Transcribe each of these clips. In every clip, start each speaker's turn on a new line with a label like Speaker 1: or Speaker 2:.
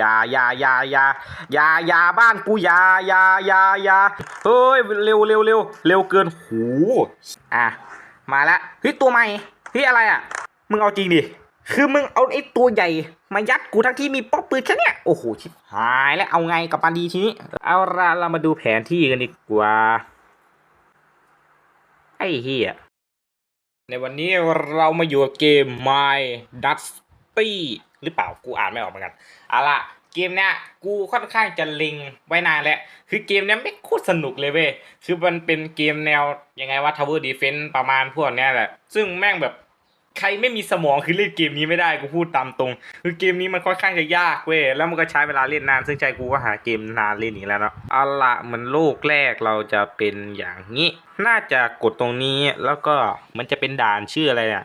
Speaker 1: ยายายายายายาบ้านกูยายายายาเฮ้ยเร็วเร็วเร็วเร็วเกินหูอะมาละเฮ้ยตัวใหม่เฮ้ยอะไรอะ มึงเอาจริงดิคือมึงเอาไอ้ตัวใหญ่ มายัดกูทั้งที่มีป๊อปปืนแค่เนี้ยโอ้โหชิบหายแล้วเอาไงกับมันดีทีนี้เอาละเรามาดูแผนที่กันดีกว่า ไอ้เฮียในวันนี้เรามาอยู่กับเกม My Dusty หรือเปล่ากูอ่านไม่ออกเหมือนกันเอาล่ะเกมเนี้ยกูค่อนข้างจะลิงไว้นานแล้ว คือเกมเนี้ยไม่โคตรสนุกเลยเว้ย คือมันเป็นเกมแนวยังไงว่า Tower Defense ประมาณพวกเนี้ยแหละ ซึ่งแม่งแบบใครไม่มีสมองคือเล่นเกมนี้ไม่ได้กูพูดตามตรง คือเกมนี้มันค่อนข้างจะยากเว้ย แล้วมันก็ใช้เวลาเล่นนาน ซึ่งใจกูก็หาเกมนานเล่นอีกแล้วเนาะเอาละมือนโลกแรกเราจะเป็นอย่างนี้ น่าจะกดตรงนี้แล้วก็มันจะเป็นด่านชื่ออะไรเนี่ย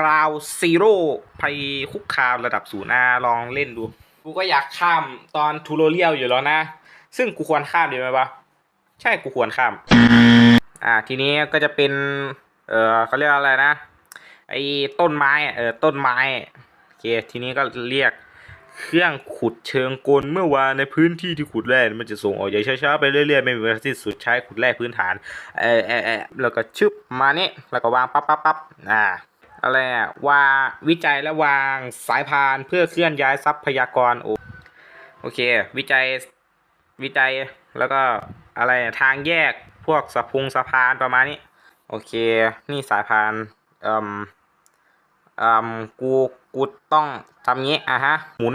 Speaker 1: กราวซีโร่ภัยคุกคามระดับศูนย์อาลองเล่นดู กูก็อยากข้ามตอนทูโรเรียลอยู่แล้วนะ ซึ่งกูควรข้ามดีไหมวะใช่กูควรข้าม อ่า ทีนี้ก็จะเป็น เออเขาเรียกอะไรนะ ไอ้ต้นไม้อะเออต้นไม้โอเคทีนี้ก็เรียกเครื่องขุดเชิงกลเมื่อวานในพื้นที่ที่ขุดแร่มันจะส่งออกอย่างช้าๆไปเรื่อยๆไม่มีเวลาที่สุดใช้ขุดแร่พื้นฐานเออเออเออแล้วก็ชึบมานี่แล้วก็วางปั๊บปั๊บปั๊บอ่า อะไรอะวางวิจัยและวางสายพานเพื่อเคลื่อนย้ายทรัพยากรโอโอเค วิจัยวิจัยแล้วก็อะไรทางแยกพวกสะพุงสะพานประมาณนี้ โอเค นี่สายพานเอ่มเอ่มกูกูต้องทำงี้อะฮะหมุน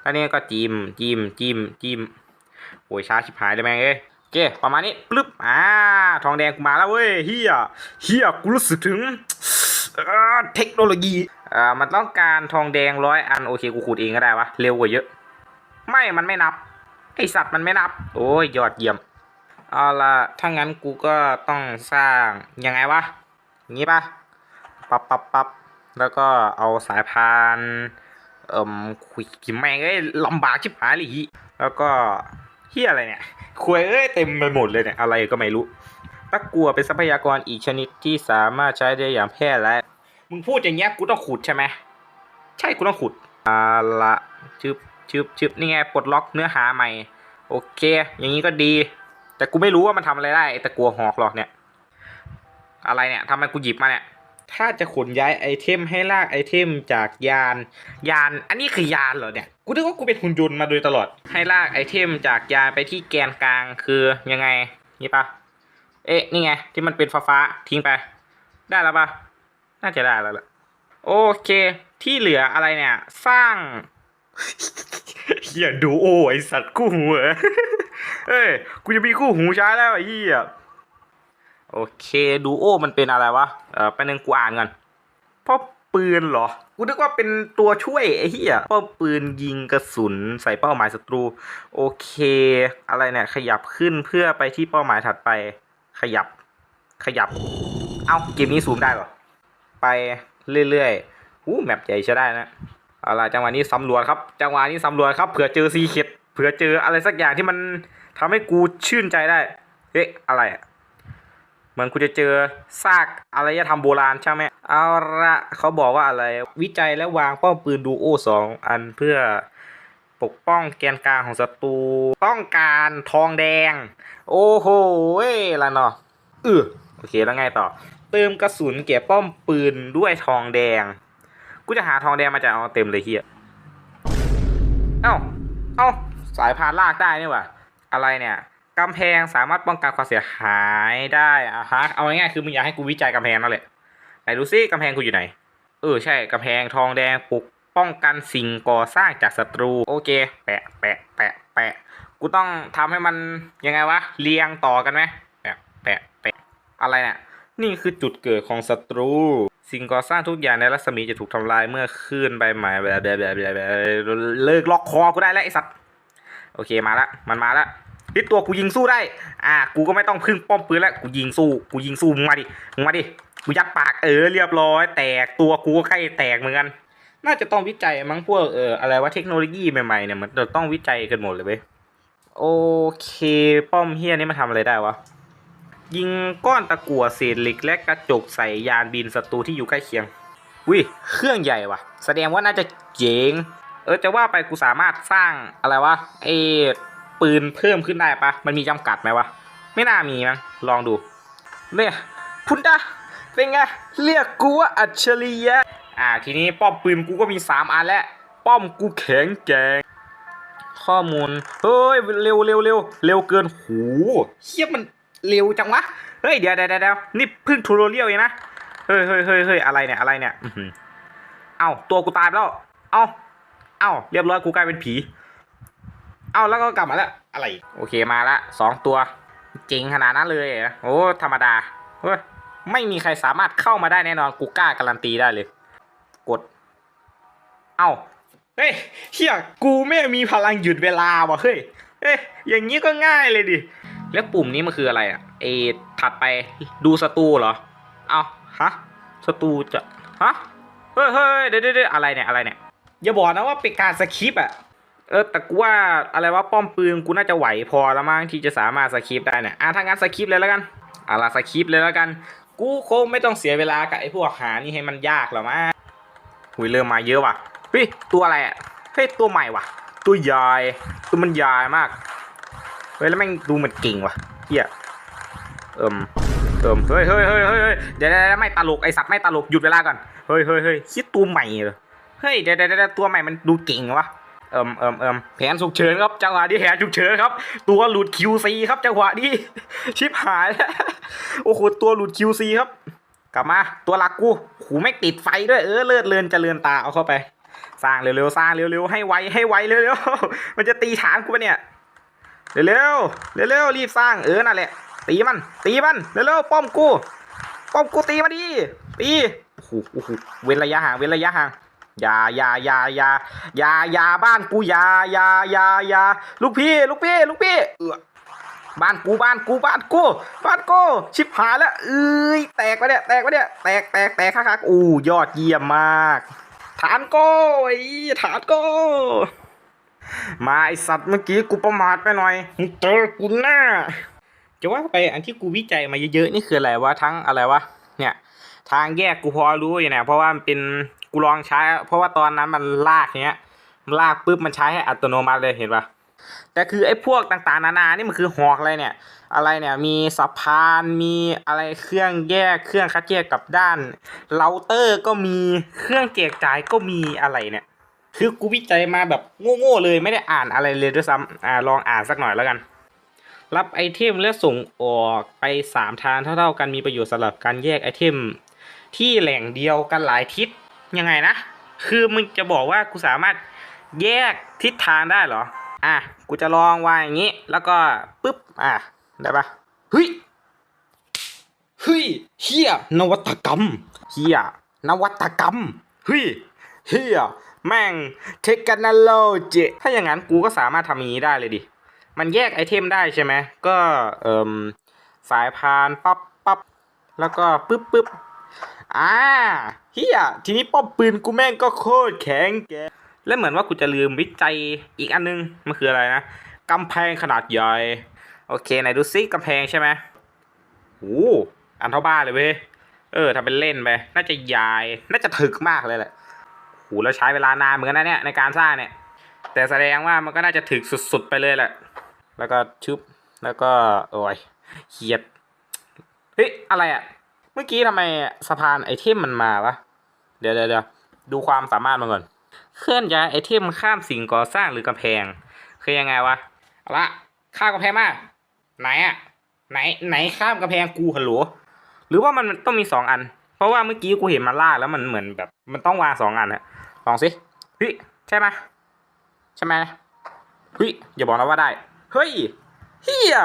Speaker 1: แล้วนี่ก็จิ้มจิ้มจิ้มจิ้มโอ้ยช้าชิบหายเลยแม่งเอ้ยโอเคประมาณนี้ปึ๊บอ่าทองแดงกูมาแล้วเว้ยเฮียเฮียกูรู้สึกถึง เทคโนโลยีอ่ามันต้องการทองแดงร้อยอันโอเคกูขุดเองก็ได้วะเร็วกว่าเยอะ ไม่มันไม่นับไอสัตว์มันไม่นับ โอ้ยยอดเยี่ยมเอาละถ้างั้นกูก็ต้องสร้างยังไงวะงี้ปะปับปับปับแล้วก็เอาสายพานเอ่มคุยกิมแม่งเอ้ยลำบากชิบหายเลยแล้วก็เฮียอะไรเนี่ยคุยเอ้ยเต็มไปหมดเลยเนี่ยอะไรก็ไม่รู้ะกัวเป็นทรัพยากรอีกชนิดที่สามารถใช้ได้อย่างแพร่หลายมึงพูดอย่างเงี้ยกูต้องขุดใช่ไหมใช่กูต้องขุดเอาละชึบชึบชึบนี่ไงปลดล็อกเนื้อหาใหม่ โอเค อย่างนี้ก็ดี แต่กูไม่รู้ว่ามันทำอะไรได้ไอ้ตะกัวหอกหรอกเนี่ย อะไรเนี่ยทำไมกูหยิบมาเนี่ยถ้าจะขนย้ายไอเทมให้ลากไอเทมจากยาน ยาน อันนี้คือยานเหรอเนี่ย กูนึกว่ากูเป็นหุ่นยนต์มาโดยตลอด ให้ลากไอเทมจากยานไปที่แกนกลางคือยังไง นี่ปะ เอ๊ะนี่ไง ที่มันเป็นฟ้าฟ้าทิ้งไป ได้แล้วปะน่าจะได้แล้วล่ะโอเค ที่เหลืออะไรเนี่ย สร้างเฮียดูโอไอสัตว์คู่หูเหรอเอ้ยกูจะมีคู่หูใช้แล้วไอ้เฮียโอเคดูโอมันเป็นอะไรวะเออไปหนึ่งกูอ่านก่อนพ่อปืนเหรอ กูนึกว่าเป็นตัวช่วยไอ้เหี้ยพ่อปืนยิงกระสุนใส่เป้าหมายศัตรู โอเค อะไรเนี่ยขยับขึ้นเพื่อไปที่เป้าหมายถัดไป ขยับ ขยับ เอ้าเกมนี้ซูมได้เหรอ ไปเรื่อยๆอู้แมปใหญ่ใช้ได้นะเอาล่ะจังหวะนี้สำรวจครับ จังหวะนี้สำรวจครับ เผื่อเจอซีเค็ดเผื่อเจออะไรสักอย่างที่มันทำให้กูชื่นใจได้เฮ้ยอะไรอะเหมือนกูจะเจอซากอารยธรรมโบราณใช่ไหมเอาละเขาบอกว่าอะไร วิจัยและวางป้อมปืนดูโอสองอันเพื่อ ปกป้องแกนกลางของศัตรูต้องการทองแดง โอ้โหเว้ละเนาะเออโอเคแล้วไงต่อ เติมกระสุนเก็บป้อมปืนด้วยทองแดง กูจะหาทองแดงมาจากเอาเต็มเลยเฮียเอ้าเอ้าสายพานลากได้นี่หว่าอะไรเนี่ยกำแพงสามารถป้องกันความเสียหายได้อะฮะเอาง่ายๆคือมึงอยากให้กูวิจัยกำแพงนั่นแหละไหนดูซิกำแพงกูอยู่ไหนเออใช่กำแพงทองแดงปก ป้องกันสิ่งก่อสร้างจากศัตรู โอเค แปะแปะแปะแปะกูต้องทำให้มันยังไงวะเรียงต่อกันไหมแปะแปะแปะอะไรเนี่ยนี่คือจุดเกิดของศัตรู สิ่งก่อสร้างทุกอย่างในรัศมีจะถูกทำลายเมื่อคลื่นใบไม้แบบแบบแบบแบบแบบเลิกล็อกคอกูได้แล้วไอสัตว์โอเคมาละมันมาละที่ตัวกูยิงสู้ได้ อ่า กูก็ไม่ต้องพึ่งป้อมปืนแล้ว กูยิงสู้ กูยิงสู้มึงมาดิ มึงมาดิ กูยัดปากเออเรียบร้อย แตกตัวกูก็ใกล้แตกเหมือนกัน น่าจะต้องวิจัยมั้งพวกเอออะไรว่าเทคโนโลยีใหม่ๆเนี่ยมันจะต้องวิจัยกันหมดเลยเว้ยโอเค ป้อมเฮียนี่มาทำอะไรได้วะ ยิงก้อนตะกั่วเศษเหล็กและกระจกใส่ยานบินศัตรูที่อยู่ใกล้เคียงวิเครื่องใหญ่วะแสดงว่าน่าจะเจ๋งเออจะว่าไปกูสามารถสร้างอะไรวะไอ้ปืนเพิ่มขึ้นได้ปะมันมีจำกัดไหมวะ ไม่น่ามีมั้งลองดูเนี่ยพุนดาเป็นไงเรียกกูว่าอัจฉริยะ อ่าทีนี้ป้อมปืนกูก็มีสามอันแล้วป้อมกูแข็งแกร่งข้อมูลเฮ้ยเร็วเร็วเร็วเร็วเกินหูเฮียมันเร็วจังวะเฮ้ยเดี๋ยวเดี๋ยวเดี๋ยวนี่เพิ่งทูโรเรียลเองนะเฮ้ยเฮ้ยเฮ้ยเฮ้ยอะไรเนี่ยอะไรเนี่ยอืเอ้าตัวกูตายแล้วเอ้าเอ้าเรียบร้อยกูกลายเป็นผีเอ้าแล้วก็กลับมาแล้วอะไรโอเคมาละสองตัวเจ๋งขนาดนั้นเลยโอ้ธรรมดาเฮ้ยไม่มีใครสามารถเข้ามาได้แน่นอนกูกล้าการันตีได้เลย กด เอ้าเฮ้ยเฮียกูไม่มีพลังหยุดเวลาว่ะเฮ้ยเอ้ยอย่างนี้ก็ง่ายเลยดิ แล้วปุ่มนี้มันคืออะไรอะเอถัดไปดูสตูเหรอ เอ้าฮะสตูจะฮะเฮ้ยเฮ้ยเดี๋ยวเดี๋ยวเดี๋ยวอะไรเนี่ยอะไรเนี่ยอย่าบอกนะว่าเป็นการสคริปต์อะเออแต่กูว่าอะไรว่าป้อมปืนกูน่าจะไหวพอแล้วมั้งที่จะสามารถสคริปต์ได้เนี่ยอะถ้างั้นสคริปต์เลยแล้วกันอะละสคริปต์เลยแล้วกัน กูคงไม่ต้องเสียเวลากับไอ้พวกหานี่ให้มันยากหรอกมั้ง หุยเริ่มมาเยอะว่ะเฮ้ยตัวอะไรอะเฮ้ยตัวใหม่ว่ะ ตัวใหญ่ตัวมันใหญ่มากเฮ้ยแล้วแม่งดูเหมือนเก่งว่ะเฮียเอิมเอิมเฮ้ยเฮ้ยเฮ้ยเฮ้ยเดี๋ยวไม่ตลกไอสัตว์ไม่ตลกหยุดเวลาก่อนเฮ้ยเฮ้ยเฮ้ยคิดตัวใหม่เหรอเฮ้ยเดี๋ยวเดี๋ยวตัวใหม่มันดูเก่งวะเอิมเอิมเอิมแผนฉุกเฉินครับจังหวะนี้แผนฉุกเฉินครับ ตัวหลุด QC ครับจังหวะนี้ชิบหายแล้วโอ้โหตัวหลุด QC ครับ กลับมาตัวหลักกูหูไม่ติดไฟด้วยเออเลิศเลือนจะเจริญตาเอาเข้าไป สร้างเร็วๆสร้างเร็วๆให้ไวให้ไวเร็วๆมันจะตีฐานกูปะเนี่ยเร็วๆเร็วๆรีบสร้างเออนั่นแหละ ตีมันตีมันเร็วๆป้อมกูป้อมกูตีมาดิตีโอ้โหโอ้โหเว้นระยะห่างเว้นระยะห่างยายายายายายาบ้านกูยายายายาลูกพี่ ลูกพี่ ลูกพี่เออ บ้านกูบ้านกูบ้านกูบ้านกูชิบหายแล้วเอ้ยแตกวะเนี่ยแตกวะเนี่ยแตกแตกแตกคักๆอู้ยอดเยี่ยมมากฐานโก้ไอ้ฐานโก้มาไอสัตว์เมื่อกี้กูประมาทไปหน่อยมึงเจอกูแน่จะว่าไปอันที่กูวิจัยมาเยอะๆนี่คืออะไรวะทั้งอะไรวะเนี่ย ทางแยกกูพอรู้อยู่เนี่ยเพราะว่ามันเป็นกูลองใช้ เพราะว่าตอนนั้นมันลากเนี้ยมันลากปุ๊บมันใช้ให้อัตโนมัติเลยเห็นปะ แต่คือไอ้พวกต่างๆ นานานี่มันคือหอกอะไรเนี่ย อะไรเนี่ยมีสะพานมีอะไรเครื่องแยกเครื่องคัดแยกกับด้านเราเตอร์ก็มีเครื่องเกียกจ่ายก็มีอะไรเนี่ย คือกูวิจัยมาแบบโง่ๆเลยไม่ได้อ่านอะไรเลยด้วยซ้ำอ่าลองอ่านสักหน่อยแล้วกัน รับไอเทมและส่งออกไปสามทางเท่าๆกันมีประโยชน์สำหรับการแยกไอเทม ที่แหล่งเดียวกันหลายทิศยังไงนะ คือมึงจะบอกว่ากูสามารถแยกทิศทางได้เหรอ อะกูจะลองวางอย่างนี้ แล้วก็ปุ๊บอะได้ปะเฮ้ยเฮ้ยเฮียนวัตกรรมเฮียนวัตกรรมเฮ้ยเฮียแม่งเทคโนโลยีถ้าอย่างนั้นกูก็สามารถทำอย่างนี้ได้เลยดิ มันแยกไอเทมได้ใช่ไหมก็เอ่มสายพานปั๊บปั๊บแล้วก็ปึ๊บปึ๊บอ่าเฮียทีนี้ป้อมปืนกูแม่งก็โคตรแข็งแกร่ง และเหมือนว่ากูจะลืมวิจัยอีกอันนึง มันคืออะไรนะกำแพงขนาดใหญ่ โอเคไหนดูซิกำแพงใช่ไหมโอ้อันเท่าบ้านเลยเว้ย เออทำเป็นเล่นไป น่าจะยาย น่าจะถึกมากเลยแหละโหแล้วใช้เวลานานเหมือนกันนะเนี่ยในการสร้างเนี่ย แต่แสดงว่ามันก็น่าจะถึกสุดๆไปเลยแหละ แล้วก็ชึบ แล้วก็โอ้ยเขียด เฮ้ย อะไรอะเมื่อกี้ทำไมสะพานไอเทมมันมาวะ เดี๋ยวเดี๋ยวเดี๋ยวดูความสามารถมันก่อน เคลื่อนย้ายไอเทมข้ามสิ่งก่อสร้างหรือกำแพง คือยังไงวะเอาละข้ามกำแพงมาไหนอะไหนไหนข้ามกำแพงกูฮัลโหลหรือว่ามันต้องมีสองอัน เพราะว่าเมื่อกี้กูเห็นมันลากแล้วมันเหมือนแบบ มันต้องวางสองอันอะลองสิเฮ้ยใช่ไหมใช่ไหมเฮ้ยอย่าบอกนะว่าได้เฮ้ยเฮีย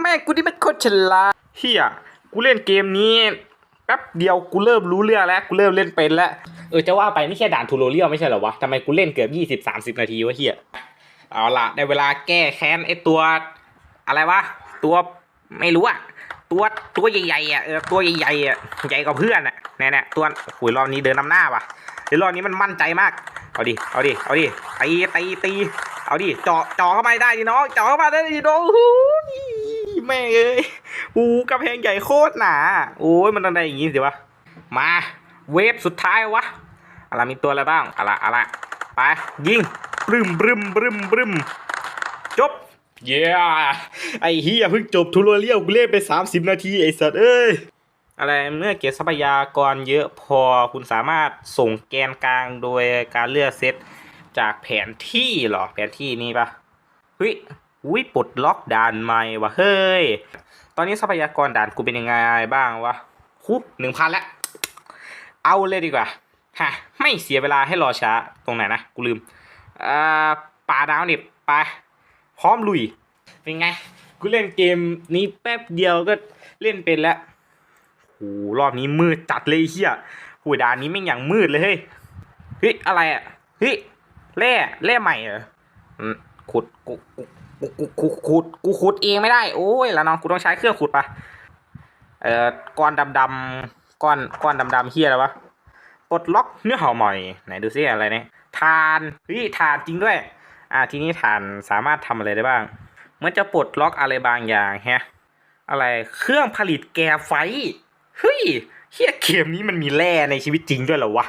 Speaker 1: แม่กูนี่เป็นคนฉลาดเฮียกูเล่นเกมนี้ ป๊บเดียวกูเริ่มรู้เรื่องแล้วกูเริ่มเล่นเป็นแล้วเออจะว่าไปนี่แค่ด่านทูโรเรียลไม่ใช่เหรอวะทำไมกูเล่นเกือบยี่สิบสามสิบนาทีวะเฮียเอาล่ะในเวลาแก้แค้นไอตัว อะไรวะตัวไม่รู้อะตัวตัวใหญ่ๆอะเออตัวใหญ่ๆอะใหญ่กว่าเพื่อนอะแน่ๆตัวหุยรอบนี้เดินนำหน้าว่ะเดี๋ยวรอบนี้มันมั่นใจมากเอาดิเอาดิเอาดิตีตีตีเอาดิเจาะเจาะเข้าไปได้ดิน้องเจาะเข้ามาได้ดิน้องโอ้ย แม่เอ้ยอูกระเพงใหญ่โคตรหนา โอ้ยมันต้องได้อย่างงี้สิวะ มา เวฟสุดท้ายวะอะไรมีตัวอะไรบ้างอะไรอะไรไปยิงบรึมบรึมบรึมบรึมจบ เย้ไอเฮียเพิ่งจบทูโรเรียลกูเล่นไป 30 นาทีไอสัตว์เอ้ยอะไรเมื่อเก็บทรัพยากรเยอะพอคุณสามารถส่งแกนกลางโดยการเลือกเซตจากแผนที่หรอ แผนที่นี้ปะเฮ้ย วิปลดล็อกด่านใหม่วะเฮ้ย ตอนนี้ทรัพยากรด่านกูเป็นยังไงบ้างวะคุหนึ่งพันแล้วเอาเลยดีกว่าฮะไม่เสียเวลาให้รอช้าตรงไหนนะ กูลืมอ่าป่าดาวเนี่ไปพร้อมลุย เป็นไง กูเล่นเกมนี้แป๊บเดียวก็เล่นเป็นแล้วโหรอบนี้มืดจัดเลยเฮียหูด่านนี้ไม่งอย่างมืดเลยเฮ้ยเฮ้ยอะไรอะเฮ้ยแร่แร่ใหม่เหรอขุดกู กูกูขุดกูขุดเองไม่ได้โอ้ยแล้วน้องกูต้องใช้เครื่องขุดปะเอ่อก้อนดำๆก้อนก้อนดำๆเฮียอะไรวะปลดล็อกเนื้อห่อใหม่ไหนดูซิอะไรเนี่ยทานเฮ้ยทานจริงด้วย อ่าทีนี้ทานสามารถทำอะไรได้บ้างมันจะปลดล็อกอะไรบางอย่างแฮะอะไรเครื่องผลิตแก๊สไฟเฮ้ยเฮียเกมนี้มันมีแร่ในชีวิตจริงด้วยเหรอวะ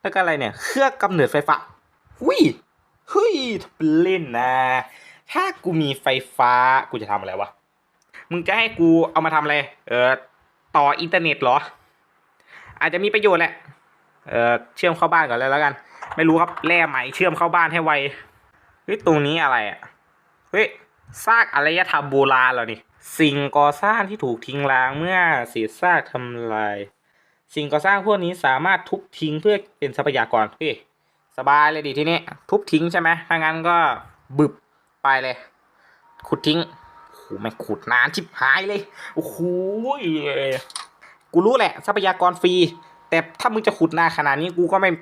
Speaker 1: แล้วก็อะไรเนี่ย เครื่องกำเนิดไฟฟ้าหุ้ยเฮ้ยเป็นเล่นนะ ถ้ากูมีไฟฟ้ากูจะทำอะไรวะ มึงจะให้กูเอามาทำอะไร เออต่ออินเทอร์เน็ตเหรอ อาจจะมีประโยชน์แหละ เออเชื่อมเข้าบ้านก่อนเลยแล้วกัน ไม่รู้ครับแร่ใหม่เชื่อมเข้าบ้านให้ไว เฮ้ยตรงนี้อะไรอะ เฮ้ยซากอารยธรรมโบราณเหรอนี่ สิ่งก่อสร้างที่ถูกทิ้งร้างเมื่อเศษซากทำลาย สิ่งก่อสร้างพวกนี้สามารถทุบทิ้งเพื่อเป็นทรัพยากรเฮ้ยสบายเลยดิที่นี้ทุบทิ้งใช่ไหมถ้างั้นก็บึบ ไปเลย ขุดทิ้งโอ้โหแม่ขุดนานชิบหายเลยโอ้โหกูรู้แหละ ทรัพยากรฟรี แต่ถ้ามึงจะขุดนานขนาดนี้กูก็ไม่มี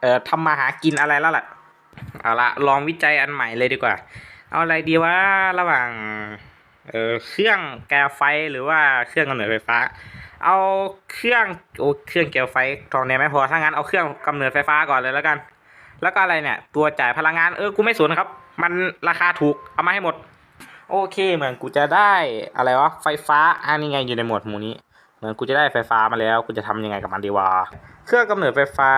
Speaker 1: เอ่อทำมาหากินอะไรแล้วล่ะเอาละลองวิจัยอันใหม่เลยดีกว่า เอาอะไรดีว่าระหว่างเอ่อเครื่องแกวไฟหรือว่าเครื่องกำเนิดไฟฟ้า เอาเครื่องโอ้เครื่องแกวไฟทองแดงไม่พอถ้างั้นเอาเครื่องกำเนิดไฟฟ้าก่อนเลยแล้วกัน แล้วก็อะไรเนี่ย ตัวจ่ายพลังงานเออกูไม่สนครับ มันราคาถูก เอามาให้หมด โอเค เหมือนกูจะได้อะไรวะ ไฟฟ้าอันนี้ไงอยู่ในหมวดหมู่นี้ เหมือนกูจะได้ไฟฟ้ามาแล้ว กูจะทำยังไงกับมันดีวะ เครื่องกำเนิดไฟฟ้า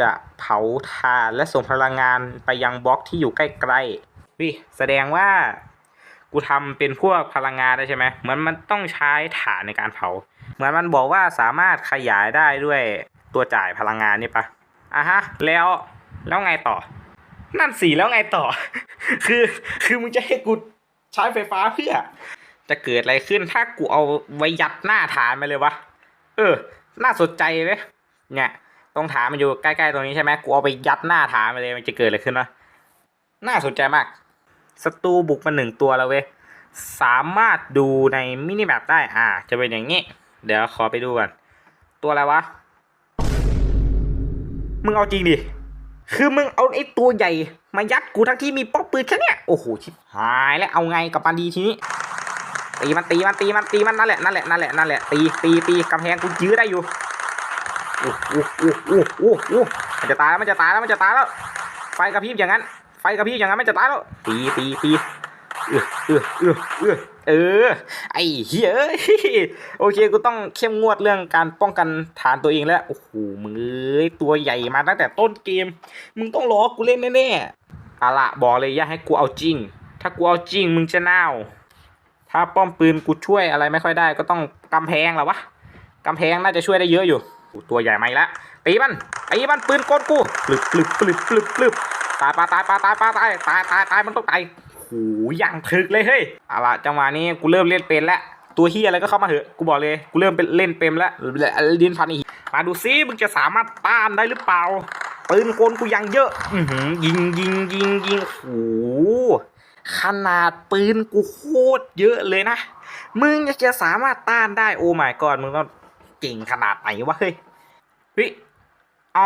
Speaker 1: จะเผาถ่านและส่งพลังงานไปยังบล็อกที่อยู่ใกล้ๆวิแสดงว่า กูทำเป็นพวกพลังงานได้ใช่ไหมเหมือนมันต้องใช้ถ่านในการเผา เหมือนมันบอกว่าสามารถขยายได้ด้วยตัวจ่ายพลังงานนี่ปะอะฮะ แล้ว แล้วไงต่อ นั่นสิแล้วไงต่อ คือคือมึงจะให้กูใช้ไฟฟ้าเพื่อ จะเกิดอะไรขึ้นถ้ากูเอาไว้ยัดหน้าฐานไปเลยวะ เออ น่าสนใจเลยเนี่ยตรงฐานมันอยู่ใกล้ๆตรงนี้ใช่ไหมกูเอาไปยัดหน้าฐานไปเลยมันจะเกิดอะไรขึ้นวะน่าสนใจมากศัตรูบุกมาหนึ่งตัวแล้วเว้ยสามารถดูในมินิแมปได้ อ่า จะเป็นอย่างนี้ เดี๋ยวขอไปดูกันตัวอะไรวะ มึงเอาจริงดิ คือมึงเอาไอ้ตัวใหญ่มายัดกูทั้งที่มีป๊อปปืนแค่เนี้ยโอ้โหชิบหายแล้วเอาไงกับมันดีทีนี้ตีมันตีมันตีมันตีมันนั่นแหละนั่นแหละนั่นแหละนั่นแหละตีตีตีกำแพงกูยื้อได้อยู่โอ้โหโอ้โหโอ้โอ้มันจะตายแล้วมันจะตายแล้วมันจะตายแล้ว ไฟกระพริบอย่างนั้น ไฟกระพริบอย่างนั้นมันจะตายแล้วตีตีตีเออเออเออเออ เออ ไอ้เหี้ยโอเคกูต้องเข้มงวดเรื่องการป้องกันฐานตัวเองแล้ว โอ้โหมึงเอ้ยตัวใหญ่มาตั้งแต่ต้นเกม มึงต้องรอกูเล่นแน่ๆเอาละบอกเลยอย่าให้กูเอาจริง ถ้ากูเอาจริงมึงจะน่าวถ้าป้อมปืนกูช่วยอะไรไม่ค่อยได้ ก็ต้องกำแพงแหละวะกำแพงน่าจะช่วยได้เยอะอยู่ตัวใหญ่มาอีกแล้วตีมันไอ้มันปืนกลกูปลึบปลึบปลึบปลึบปลึบตายปลาตายปลาตายปลาตายตายตายตายมันต้องตาย ย่างถึกเลยเฮ้ยเอาละจังหวะนี้กูเริ่มเล่นเป็นแล้วตัวเฮียอะไรก็เข้ามาเหอะกูบอกเลยกูเริ่มเป็นเล่นเป็นแล้วดินพันอีกมาดูซิมึงจะสามารถต้านได้หรือเปล่าปืนกลกูยังเยอะ อืยิงยิงยิงยิงโอ้โหขนาดปืนกูโคตรเยอะเลยนะ มึงจะสามารถต้านได้โอ้ my god มึงต้องเก่งขนาดไหนวะเฮ้ยเฮ้ยเอา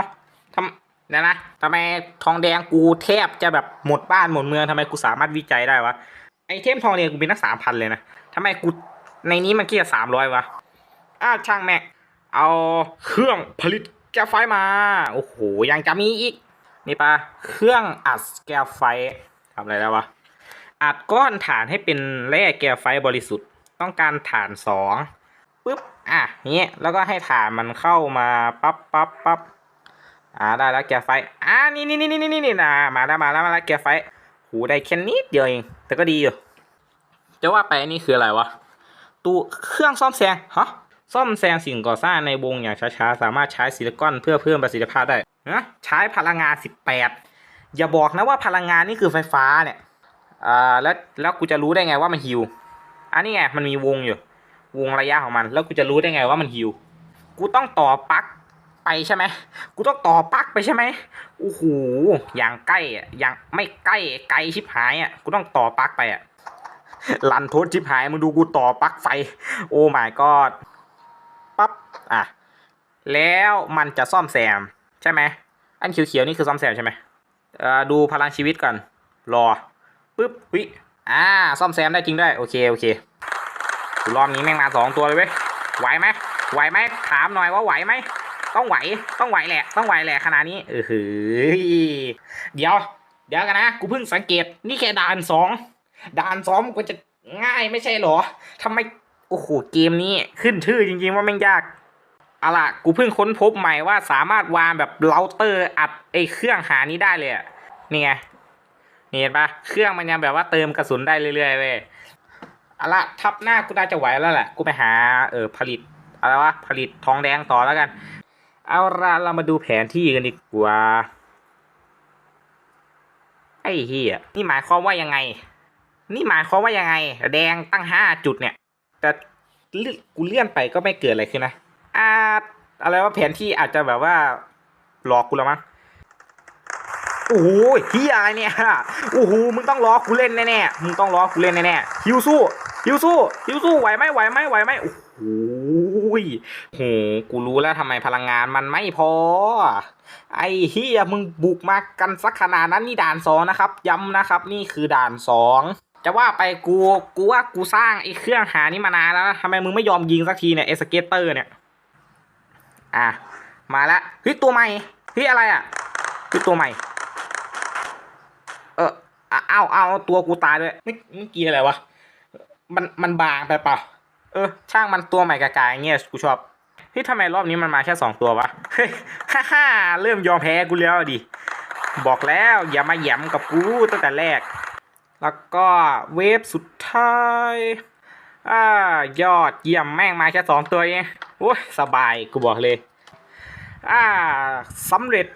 Speaker 1: ทำ เดี๋ยวนะทำไมทองแดงกูแทบจะแบบหมดบ้านหมดเมืองทำไมกูสามารถวิจัยได้วะ ไอเทมทองแดงกูเป็นนักสามพันเลยนะทำไมกูในนี้มันแค่สามร้อยวะ อ้าช่างแม่เอาเครื่องผลิตแก๊สไฟมา โอ้โห ยังจะมีอีก นี่ปะเครื่องอัดแก๊สไฟทำอะไรแล้ววะ อัดก้อนฐานให้เป็นแร่แก้วไฟบริสุทธิ์ ต้องการฐานสองปุ๊บ อะเงี้ยแล้วก็ให้ฐานมันเข้ามาปั๊บปั๊บปั๊บ อ่าได้แล้วแกไฟอ่านี่นี่นี่นี่นี่นี่นะมาแล้วมาแล้วมาแล้วแกไฟหูได้แค่นิดเดียวเองแต่ก็ดีอยู่จะว่าไปอันนี่คืออะไรวะตู้เครื่องซ่อมแซงฮะซ่อมแซงสิ่งก่อสร้างในวงอย่างช้าๆ สามารถใช้ซิลิคอนเพื่อเพิ่มประสิทธิภาพได้นะใช้พลังงาน 18 อย่าบอกนะว่าพลังงานนี่คือไฟฟ้าเนี่ยอ่าแล้วแล้วกูจะรู้ได้ไงว่ามันฮิว อันนี้ไงมันมีวงอยู่ วงระยะของมัน แล้วกูจะรู้ได้ไงว่ามันฮิว กูต้องต่อปลั๊ก ไปใช่ไหมกูต้องต่อปลั๊กไปใช่ไหมโอ้โหอย่างใกล้อะอย่างไม่ใกล้ไกลชิบหายอะกูต้องต่อปลั๊กไปอะลันทดชิบหายมึงดูกูต่อปลั๊กไฟ โอ้ my god ปั๊บอะแล้วมันจะซ่อมแซมใช่ไหมอันเขียวๆนี่คือซ่อมแซมใช่ไหมเอ่อดูพลังชีวิตก่อนรอปึ๊บวิอ่าซ่อมแซมได้จริงด้วยโอเคโอเครอบนี้แม่งมาสองตัวเลยเว้ยไหวไหมไหวไหมถามหน่อยว่าไหวไหม ต้องไหว ต้องไหวแหละ ต้องไหวแหละขนาดนี้เออหือเดี๋ยว เดี๋ยวกันนะ กูเพิ่งสังเกต นี่แค่ด่านสองด่านสองมันจะง่ายไม่ใช่หรอทำไม โอ้โห เกมนี้ขึ้นชื่อจริงๆว่าแม่งยากเอาล่ะ กูเพิ่งค้นพบใหม่ว่าสามารถวางแบบเราเตอร์อัดไอเครื่องหานี้ได้เลยนี่ไงนี่เห็นปะเครื่องมันยังแบบว่าเติมกระสุนได้เรื่อยๆเว้ยอาละทับหน้ากูน่าจะไหวแล้วแหละ กูไปหาเออผลิตอะไรวะผลิตทองแดงต่อแล้วกัน เอาละเรามาดูแผนที่กันดีกว่า ไอ้เฮียนี่หมายความว่ายังไง นี่หมายความว่ายังไง แดงตั้งห้าจุดเนี่ย แต่กูเลื่อนไปก็ไม่เกิดอะไรขึ้นนะอาอะไรว่าแผนที่อาจจะแบบว่า หลอกกูล้วมั้งโอ้โหเฮียอะไรเนี่ยโอ้โหมึงต้องล้อกูเล่นแน่ๆมึงต้องล้อกูเล่นแน่ๆฮิวสู้ฮิวสู้ฮิวสู้ไหวไหมไหวไหมไหวไหมโอ้โห โหกูรู้แล้วทำไมพลังงานมันไม่พอ ไอ้เฮียมึงบุกมากันสักขนาดนั้นนี่ด่านสองนะครับ ย้ำนะครับนี่คือด่านสองจะว่าไปกูกูว่ากูสร้างไอ้เครื่องหานี่มานานแล้วนะทำไมมึงไม่ยอมยิงสักทีเนี่ยเอสเกตเตอร์เนี่ยอะมาละเฮ้ยตัวใหม่เฮ้ยอะไรอะเฮ้ยตัวใหม่ เออเอาเอาตัวกูตายด้วยเมื่อเมื่อกี้อะไรวะมันมันบางไปเปล่า ออ ช่างมันตัวใหม่กากายเงี้ยกูชอบเฮ้ยทำไมรอบนี้มันมาแค่สองตัววะเฮ้ยฮ่าฮ่าเริ่มยอมแพ้กูแล้วดิบอกแล้วอย่ามาแหยมกับกูตั้งแต่แรก แล้วก็เวฟสุดท้ายอ่ายอดเยี่ยมแม่งมาแค่สองตัวเองโอ้ยสบายกูบอกเลยอ่าสำเร็จ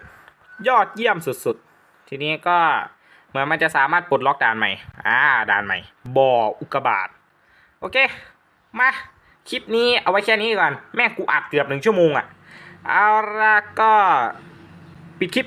Speaker 1: ยอดเยี่ยมสุดๆ ทีนี้ก็เหมือนมันจะสามารถปลดล็อกด่านใหม่ อ่า ด่านใหม่ บ่ออุกกาบาตโอเค มา คลิปนี้เอาไว้แค่นี้ก่อน แม่กูอัดเกือบหนึ่งชั่วโมงอะ่ะ เอาละก็ปิดคลิป